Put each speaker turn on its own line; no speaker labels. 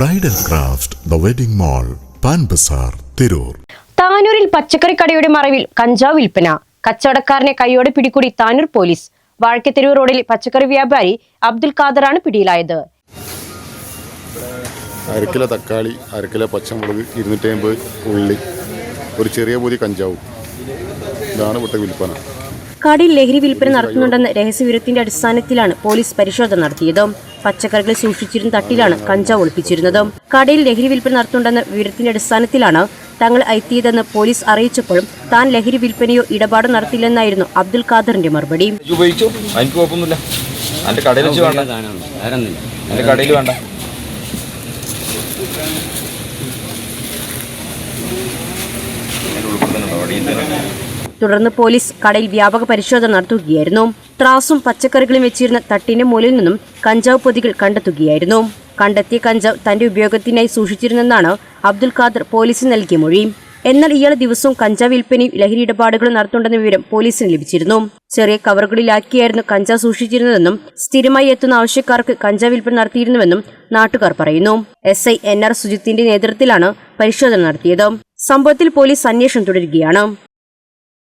Bridal craft the wedding mall Pan Bazar Tirur
താനൂരിൽ പച്ചക്കറി കടയുടെ മറവിൽ കഞ്ചാവ് വിൽപ്പന. കച്ചവടക്കാരനെ കൈയോടെ പിടികൂടി താനൂർ പോലീസ്. വാഴക്കത്തെരൂർ റോഡിൽ പച്ചക്കറി വ്യാപാരി അബ്ദുൽ ഖാദറാണ് പിടിയിലായത്.
കിലോ തക്കാളി അരക്കിലോ പച്ചമുളക് ഇരുന്നൂറ്റി അമ്പത് ഉള്ളി ഒരു ചെറിയ പൊതി കഞ്ചാവും. ഇതാണ് ഇവിടുത്തെ വിൽപ്പന.
കടയിൽ ലഹരി വിൽപ്പന നടത്തുന്നുണ്ടെന്ന രഹസ്യവിവരത്തിന്റെ അടിസ്ഥാനത്തിലാണ് പോലീസ് പരിശോധന നടത്തിയത്. പച്ചക്കറികൾ സൂക്ഷിച്ചിരുന്ന തട്ടിലാണ് കഞ്ചാവ് ഒളിപ്പിച്ചിരുന്നത്. കടയിൽ ലഹരി വിൽപ്പന നടത്തുന്നുണ്ടെന്ന വിവരത്തിന്റെ അടിസ്ഥാനത്തിലാണ് തങ്ങൾ എത്തിയതെന്ന് പോലീസ് അറിയിച്ചപ്പോഴും താൻ ലഹരി വിൽപ്പനയോ ഇടപാട് നടത്തില്ലെന്നായിരുന്നു അബ്ദുൽ ഖാദറിന്റെ മറുപടി.
ഉപയോഗിച്ചു? എനിക്ക് കുഴപ്പമൊന്നുമില്ല. എന്റെ കടയിൽ വെച്ച് വേണ്ട. എന്റെ കടയിൽ വേണ്ട. ഉൾപ്പെടുത്തുന്നുണ്ടോ? അടിയിൽ തന്നെ
തുടർന്ന് പോലീസ് കടയിൽ വ്യാപക പരിശോധന നടത്തുകയായിരുന്നു. ത്രാസും പച്ചക്കറികളും വെച്ചിരുന്ന തട്ടിന്റെ മുകളിൽ നിന്നും കഞ്ചാവ് പൊതികൾ കണ്ടെത്തുകയായിരുന്നു. കണ്ടെത്തിയ കഞ്ചാവ് തന്റെ ഉപയോഗത്തിനായി സൂക്ഷിച്ചിരുന്നെന്നാണ് അബ്ദുൽ ഖാദർ പോലീസിന് നൽകിയ മൊഴി. എന്നാൽ ഇയാൾ ദിവസവും കഞ്ചാവ് വിൽപ്പനയും ലഹരി ഇടപാടുകളും നടത്തുണ്ടെന്ന വിവരം പോലീസിന് ലഭിച്ചിരുന്നു. ചെറിയ കവറുകളിലാക്കിയായിരുന്നു കഞ്ചാവ് സൂക്ഷിച്ചിരുന്നതെന്നും സ്ഥിരമായി എത്തുന്ന ആവശ്യക്കാർക്ക് കഞ്ചാവ് വിൽപ്പന നടത്തിയിരുന്നുവെന്നും നാട്ടുകാർ പറയുന്നു. എസ് ഐ എൻ ആർ സുജിത്തിന്റെ നേതൃത്വത്തിലാണ് പരിശോധന നടത്തിയത്. സംഭവത്തിൽ പോലീസ് അന്വേഷണം തുടരുകയാണ്.